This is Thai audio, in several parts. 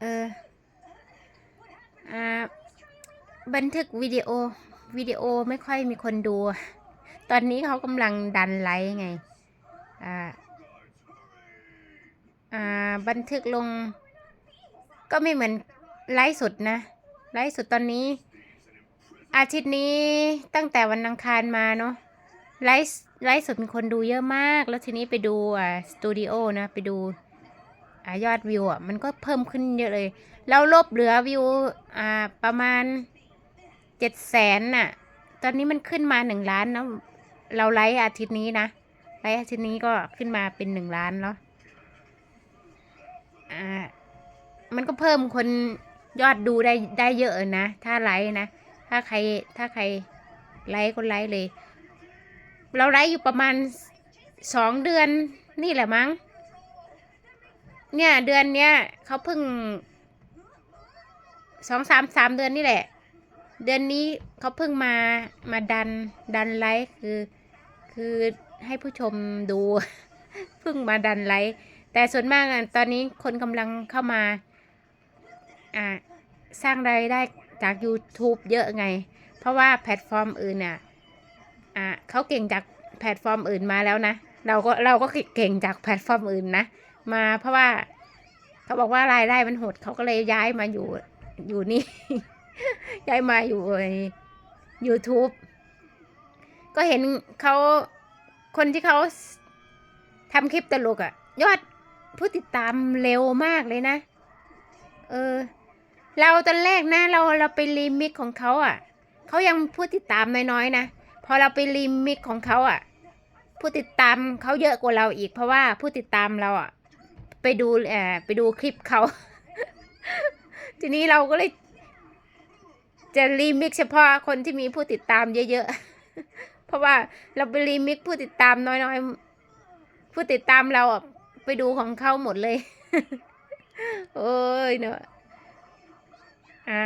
เอออ่าบันทึกวิดีโอวิดีโอไม่ค่อยมีคนดู ตอนนี้เขากำลังดันไลฟ์ไง อ่า อ่า บันทึกลง ก็ไม่เหมือนไลฟ์สดนะ ไลฟ์สดตอนนี้ อาทิตย์นี้ตั้งแต่วันอังคารมาเนาะ ไลฟ์ไลฟ์สดมีคนดูเยอะมาก แล้วทีนี้ไปดูอ่าสตูดิโอนะ ไปดู ยอดวิวอะมันก็เพิ่มขึ้นเยอะเลย เราลบเหลือวิวอ่าประมาณเจ็ดแสนน่ะ ตอนนี้มันขึ้นมาหนึ่งล้านแล้วเราไลฟ์อาทิตย์นี้นะไลฟ์อาทิตย์นี้ก็ขึ้นมาเป็นหนึ่งล้านแล้วอ่ามันก็เพิ่มคนยอดดูได้ได้เยอะนะ ถ้าไลฟ์นะ ถ้าใครถ้าใครไลฟ์ก็ไลฟ์เลย เราไลฟ์อยู่ประมาณสองเดือนนี่แหละมั้ง เนี่ย เดือนเนี้ยเขาเพิ่งสองสามสามเดือนนี่แหละ เดือนนี้เขาเพิ่งมามาดันดันไลฟ์คือ คือให้ผู้ชมดู เพิ่งมาดันไลฟ์แต่ส่วนมากอะตอนนี้คนกำลังเข้ามา อ่าสร้างรายได้จาก YouTube เยอะไง เพราะว่าแพลตฟอร์มอื่นน่ะอ่าเขาเก่งจากแพลตฟอร์มอื่นมาแล้วนะ เราก็เราก็เก่งจากแพลตฟอร์มอื่นนะ มาเพราะว่าเขาบอกว่ารายได้มันหดเขาก็เลยย้ายมาอยู่อยู่นี่ ย้ายมาอยู่ใน YouTube ก็เห็นเขาคนที่เขาทำคลิปตลกอะยอดผู้ติดตามเร็วมากเลยนะ เออ เราตอนแรกนะ เราเราไปรีมิกของเขาอะ่ะเขายังผู้ติดตามน้อยๆนะพอเราไปรีมิกของเขาอะ่ะ ผู้ติดตามเขาเยอะกว่าเราอีกเพราะว่าผู้ติดตามเราอะ่ะ ไปดูเอ่อไปดูคลิปเขา ทีนี้เราก็เลย จะรีมิกเฉพาะคนที่มีผู้ติดตามเยอะๆ เพราะว่าเราไปรีมิกผู้ติดตามน้อยๆ ผู้ติดตามเราไปดูของเขาหมดเลย โอ้ยเนอะอะ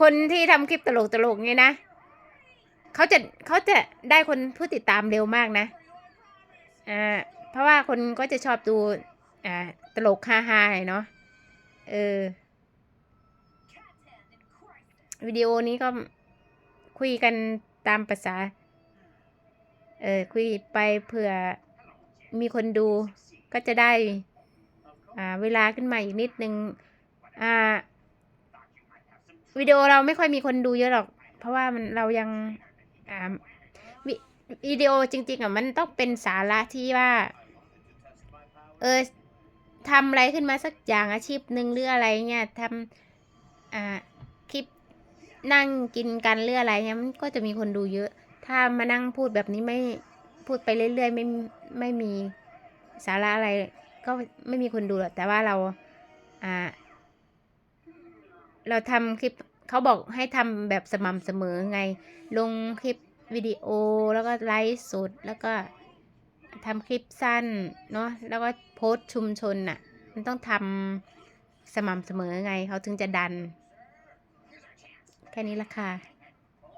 คนที่ทำคลิปตลกตลกๆเนี่ยนะเขาจะเขาจะได้คนผู้ติดตามเร็วมากนะ อ่า เพราะว่าคนก็จะชอบดูอ่าตลกฮาฮาเนาะเออวิดีโอนี้ก็คุยกันตามภาษา เออคุยไปเผื่อมีคนดูก็จะได้อ่าเวลาขึ้นมาอีกนิดนึงอ่าวิดีโอเราไม่ค่อยมีคนดูเยอะหรอก เพราะว่ามันเรายังอ่า วิดีโอจริง ๆอะมันต้องเป็นสาระที่ว่า เออทำอะไรขึ้นมาสักอย่างอาชีพหนึ่งหรืออะไรเงี้ยทำอ่าคลิปนั่งกินกันหรืออะไรเงี้ยมันก็จะมีคนดูเยอะ ถ้ามานั่งพูดแบบนี้ไม่พูดไปเรื่อยๆไม่ไม่มีสาระอะไร ก็ไม่มีคนดูหรอกแต่ว่าเราอ่า เราทำคลิปเขาบอกให้ทำแบบสม่ำเสมอไง ลงคลิป วิดีโอแล้วก็ไลฟ์สดแล้วก็ทำคลิปสั้นเนาะแล้วก็โพสชุมชนน่ะ มันต้องทำสม่ำเสมอไงเขาถึงจะดัน แค่นี้ละค่ะ